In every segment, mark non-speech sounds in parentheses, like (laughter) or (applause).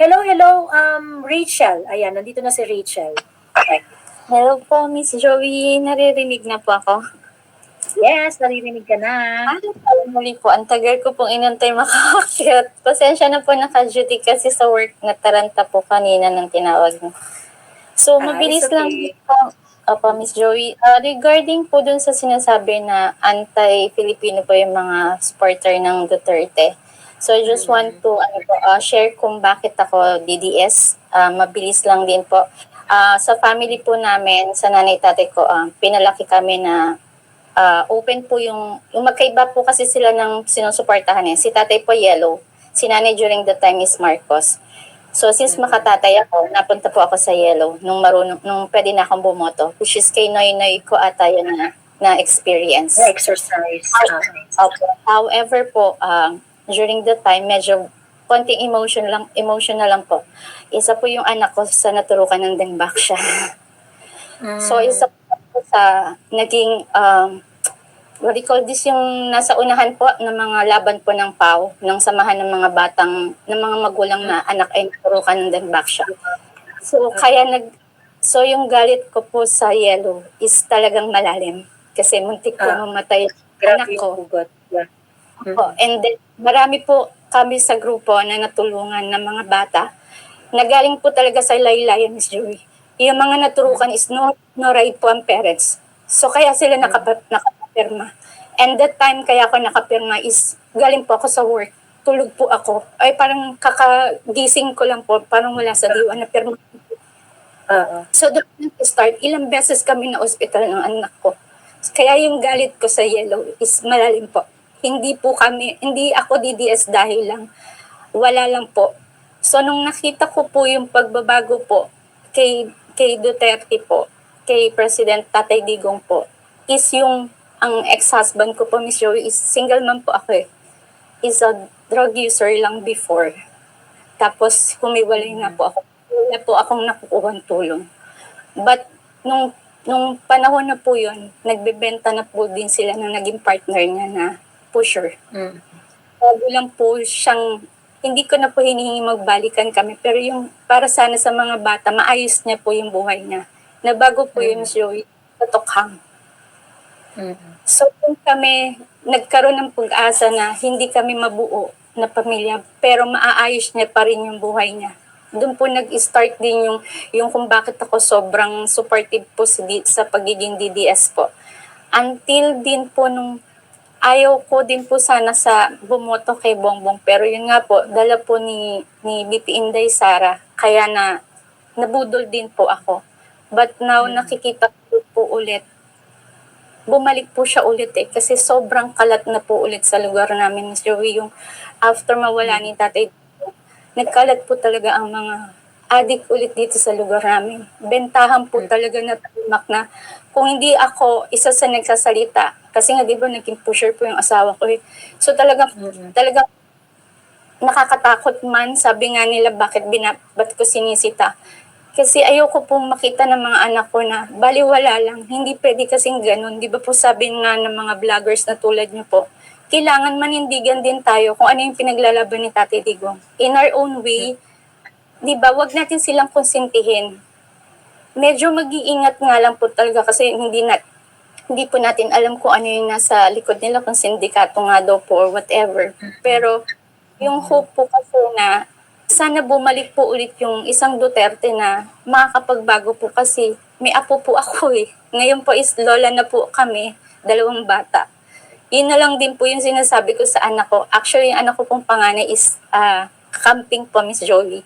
Hello, hello, um, Rachel. Ayan, nandito na si Rachel. Okay. Hello po, Miss Joey. Naririnig na po ako. Yes, naririnig ka na. Ano po, muli po, ang tagal ko pong inantay makakakyat. Pasensya na po naka-duty kasi sa work na taranta po kanina ng tinawag mo. So, Ah, mabilis it's lang okay. po. Opo, Miss Joey. Ah, regarding po dun sa sinasabi na anti-Filipino po yung mga supporter ng Duterte. So, I just want to ano po, ah, share kung bakit ako DDS. Ah, mabilis lang din po. Ah, sa family po namin, sa nanay tatay ko, ah, pinalaki kami na ah, open po yung, yung magkaiba po kasi sila ng sinusuportahan eh. Si tatay po yellow, si nanay during the time is Marcos. So since makatatay ako, napunta po ako sa yellow nung marunong, nung pwede na akong bumoto, which is kay Noy Noy ko ata yun na, na experience. Na exercise. Okay. Opo. However po, um, during the time, medyo konting emotion lang, emotional lang po. Isa po yung anak ko sa naturukan ng dengbak siya. So, isa po sa naging, um, what do you call this, yung nasa unahan po ng mga laban po ng PAW, ng samahan ng mga batang, ng mga magulang na anak ay naturukan ng dengbak siya. So, kaya nag, so yung galit ko po sa yellow is talagang malalim. Kasi muntik po Ah. mamatay ang anak ko. yung ugot. Yeah. Po. And then, marami po kami sa grupo na natulungan ng mga bata. Nagaling po talaga sa laylayan, Miss Joey. Yung mga naturukan is no, no right po ang parents. So, kaya sila nakapa, nakapirma. And that time, kaya ako nakapirma is galing po ako sa work. Tulog po ako. Ay, parang kakagising ko lang po. Parang wala sa diwa na pirma. Oo. So, doon start ilang beses kami na ospital ng anak ko. Kaya yung galit ko sa yellow is malalim po. Hindi po kami, hindi ako DDS dahil lang. Wala lang po. So, nung nakita ko po yung pagbabago po kay, kay Duterte po, kay President Tatay Digong po, is yung, ang ex-husband ko po, Miss Joey, is single man po ako eh. Is a drug user lang before. Tapos, humiwalay na po ako. Wala po akong nakukuha tulong. But, nung, nung panahon na po yun, nagbebenta na po din sila na naging partner niya na pusher. Mm. Bago lang po siyang, hindi ko na po hinihingi magbalikan kami, pero yung para sana sa mga bata, maayos niya po yung buhay niya. Na bago po yun, Joey, totokhang. Mm. So, kung kami nagkaroon ng pag-asa na hindi kami mabuo na pamilya, pero maaayos niya pa rin yung buhay niya. Doon po nag-start din yung, yung kung bakit ako sobrang supportive po sa, sa pagiging DDS po. Until din po nung ayaw ko din po sana sa bumoto kay Bongbong, pero yun nga po, dala po ni, ni BP Inday Sara, kaya na nabudol din po ako. But now, nakikita ko po ulit bumalik po siya ulit eh. Kasi sobrang kalat na po ulit sa lugar namin, Miss Joey. Yung after mawala ni tatay, nagkalat po talaga ang mga adik ulit dito sa lugar namin. Bentahan po talaga na tamak na kung hindi ako isa sa nagsasalita, kasi nga di ba naging pusher po yung asawa ko eh. So talaga, talaga nakakatakot man, sabi nga nila bakit bina, ba't ko sinisita. Kasi ayoko pong makita ng mga anak ko na baliwala lang. Hindi pwede kasing ganun. Di ba po sabi nga ng mga vloggers na tulad niyo po, kailangan manindigan din tayo kung ano yung pinaglalaban ni Tate Digong. In our own way, di ba, wag natin silang konsintihin. Medyo mag-iingat nga lang po talaga kasi hindi na, hindi po natin alam kung ano yung nasa likod nila, kung sindikato nga daw po or whatever. Pero yung hope po kasi na sana bumalik po ulit yung isang Duterte na makakapagbago po kasi may apo po ako (laughs) eh. Ngayon po is lola na po kami, dalawang bata. Yun na lang din po yung sinasabi ko sa anak ko. Actually, yung anak ko pong panganay is ah, camping po, Miss Jolie.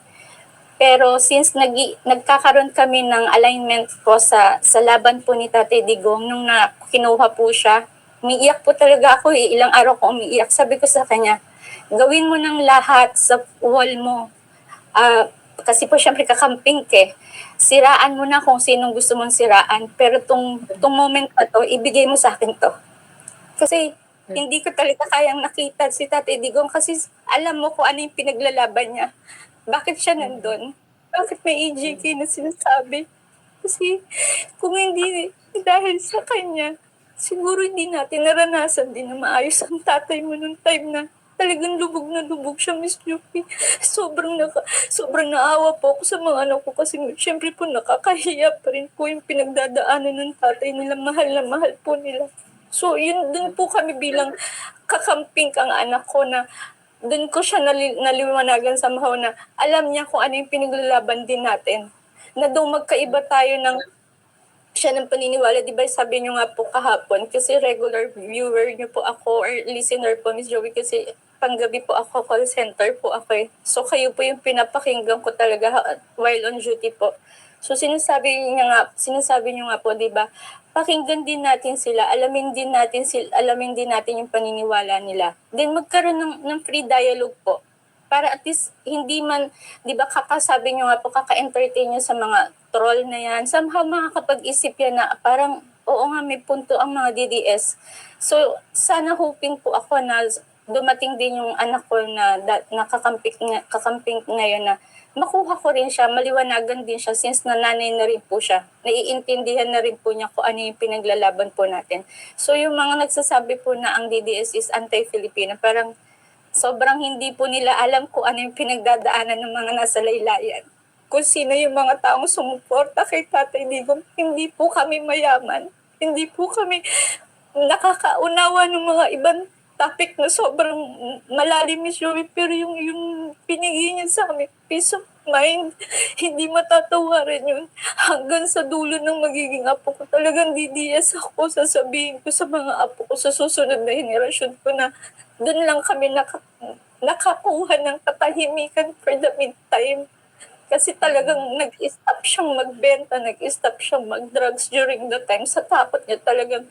Pero since nag nagkakaroon kami ng alignment po sa sa laban po ni Tate Digong nung na kinuha po siya, umiiyak po talaga ako eh. Ilang araw ko umiiyak. Sabi ko sa kanya, gawin mo ng lahat sa wall mo. Ah, kasi po syempre kakamping ka eh. Siraan mo na kung sinong gusto mong siraan. Pero tong, tong moment na to, ibigay mo sa akin to. Kasi hindi ko talaga kayang nakita si Tate Digong kasi alam mo kung ano yung pinaglalaban niya. Bakit siya nandun? Bakit may EJK na sinasabi? Kasi kung hindi dahil sa kanya, siguro hindi natin naranasan din na maayos ang tatay mo nung time na Talagang lubog na lubog siya, Miss Yuki. Sobrang, naka, sobrang naawa po ako sa mga anak ko kasi syempre po nakakahiya pa rin po yung pinagdadaanan ng tatay nila. Mahal na mahal po nila. So, yun dun po kami bilang kakamping kang anak ko na dun ko siya nali, naliwanagan sa mahaw na alam niya kung ano yung pinaglalaban din natin. Na doon magkaiba tayo ng siya ng paniniwala, di ba sabi niyo nga po kahapon, kasi regular viewer niyo po ako or listener po, Miss Joey, kasi panggabi po ako, call center po ako eh. So kayo po yung pinapakinggan ko talaga while on duty po. So sinasabi niya nga, sinasabi niyo nga po, di ba, pakinggan din natin sila, alamin din natin sila, alamin din natin yung paniniwala nila. Then magkaroon ng, ng free dialogue po para at least hindi man, di ba kakasabi nyo nga po, kaka-entertain nyo sa mga troll na yan, somehow makakapag-isip yan na parang, oo nga, may punto ang mga DDS. So, sana hoping po ako na dumating din yung anak ko na, da, nakakamping, na, kakamping ngayon na makuha ko rin siya, maliwanagan din siya since nananay na rin po siya. Naiintindihan na rin po niya kung ano yung pinaglalaban po natin. So, yung mga nagsasabi po na ang DDS is anti-Filipino, parang sobrang hindi po nila alam kung ano yung pinagdadaanan ng mga nasa laylayan. Kung sino yung mga taong sumuporta kay Tatay Digong, hindi po kami mayaman. Hindi po kami nakakaunawa ng mga ibang topic na sobrang malalim Joey, pero yung, yung pinigay niya sa amin, peace of mind, hindi matatawaran yun. Hanggang sa dulo ng magiging apo ko, talagang DDS ako, sasabihin ko sa mga apo ko sa susunod na henerasyon ko na doon lang kami naka, nakakuha ng katahimikan for the meantime. Kasi talagang nag-stop siyang magbenta, nag-stop siyang mag-drugs during the time. Sa takot niya talagang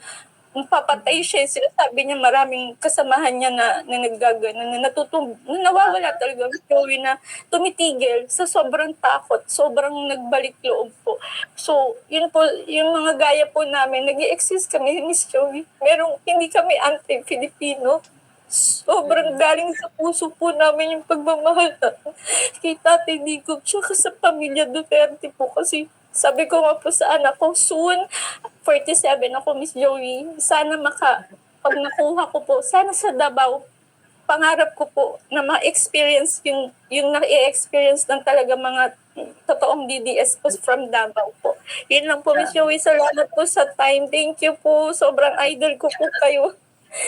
papatay siya. Sinasabi niya maraming kasamahan niya na, na naggagano, na natutum, na nawawala talaga ang Joey na tumitigil sa sobrang takot, sobrang nagbalik loob po. So, yun po, yung mga gaya po namin, nag exist kami, Miss Joey. Merong, hindi kami anti-Filipino. Sobrang galing sa puso po namin yung pagmamahal na kay Tatay Digong tsaka sa pamilya Duterte po kasi sabi ko nga po sa anak ko, soon, 47 ako, Miss Joey, sana maka, pag nakuha ko po, sana sa Davao, pangarap ko po na ma-experience yung, yung na-experience ng talaga mga totoong DDS po from Davao po. Yun lang po, Miss Joey, salamat po sa time. Thank you po, sobrang idol ko po kayo.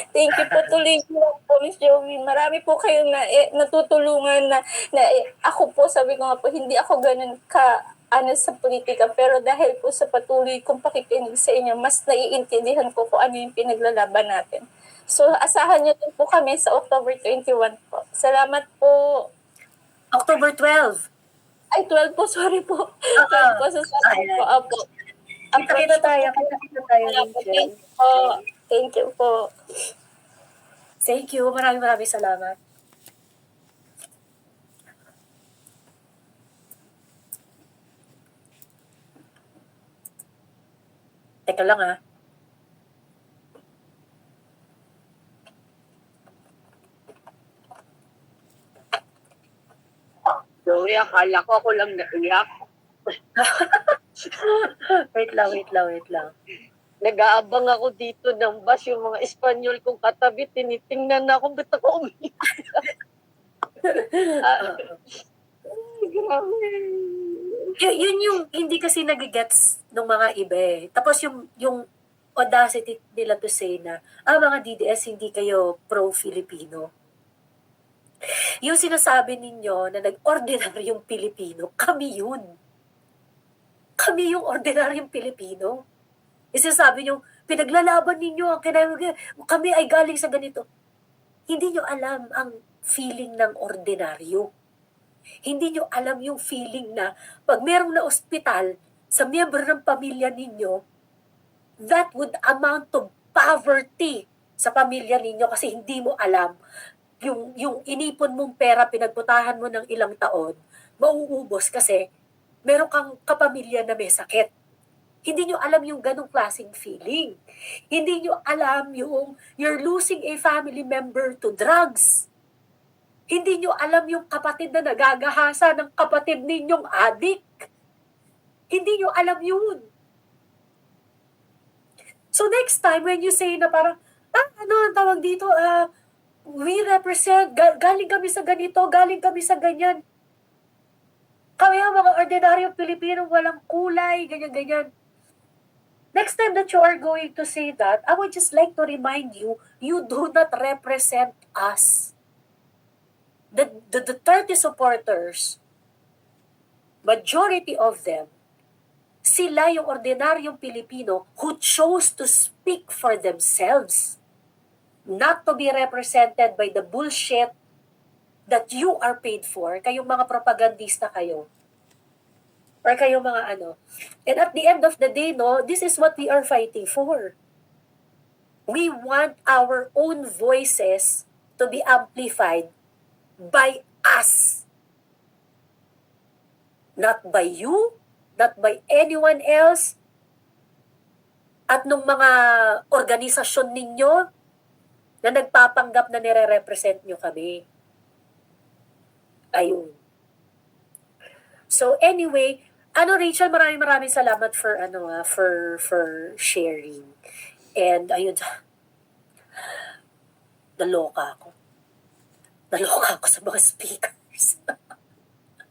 Thank you po tuloy lang po, Miss Joey. Marami po kayo na eh, natutulungan na, na eh, ako po, sabi ko nga po, hindi ako ganun ka ano sa politika pero dahil po sa patuloy kong pakikinig sa inyo, mas naiintindihan ko kung ano yung pinaglalaban natin. So, asahan niyo din po kami sa October 21 po. Salamat po. October 12. Ay, 12 po, sorry po. 12 po sa sabi po. Opo. Kita-kita tayo, kita-kita tayo. Thank you po. Thank you po. Thank you. Maraming maraming salamat. Teka lang ah. Joey, akala ko ako lang naiyak. (laughs) Wait lang, wait lang, wait lang. Nag-aabang ako dito ng bus, yung mga Espanyol kong katabi, tinitingnan na ako, ba't ako umiyak? (laughs) Ah, grabe. Y- yun yung hindi kasi nagigets ng mga iba eh. Tapos yung, yung audacity nila to say na, ah, mga DDS, hindi kayo pro-Filipino. Yung sinasabi ninyo na nag-ordinaryong Pilipino, kami yun. Kami yung ordinaryong Pilipino. Yung sinasabi nyo, pinaglalaban ninyo kami ay galing sa ganito. Hindi nyo alam ang feeling ng ordinaryo. Hindi nyo alam yung feeling na pag merong na ospital sa miyembro ng pamilya ninyo, that would amount to poverty sa pamilya ninyo kasi hindi mo alam yung, yung inipon mong pera, pinagputahan mo ng ilang taon, mauubos kasi meron kang kapamilya na may sakit. Hindi nyo alam yung ganong klaseng feeling. Hindi nyo alam yung you're losing a family member to drugs. Hindi nyo alam yung kapatid na nagagahasa ng kapatid ninyong adik. Hindi nyo alam yun. So next time when you say na parang, ah, ano ang tawag dito, ah, we represent, ga- galing kami sa ganito, galing kami sa ganyan. Kami ang mga ordinaryong Pilipino, walang kulay, ganyan-ganyan. Next time that you are going to say that, I would just like to remind you, you do not represent us. The, the Duterte supporters, majority of them, sila yung ordinaryong Pilipino who chose to speak for themselves, not to be represented by the bullshit that you are paid for, kayong mga propagandista kayo. Or kayong mga ano. And at the end of the day, no, this is what we are fighting for. We want our own voices to be amplified by us. Not by you, not by anyone else, at nung mga organisasyon ninyo na nagpapanggap na nire-represent nyo kami. Ayun. So anyway, ano Rachel, maraming maraming salamat for ano ah, for for sharing. And ayun, (laughs) naloka ako. Naloka ako sa mga speakers. (laughs)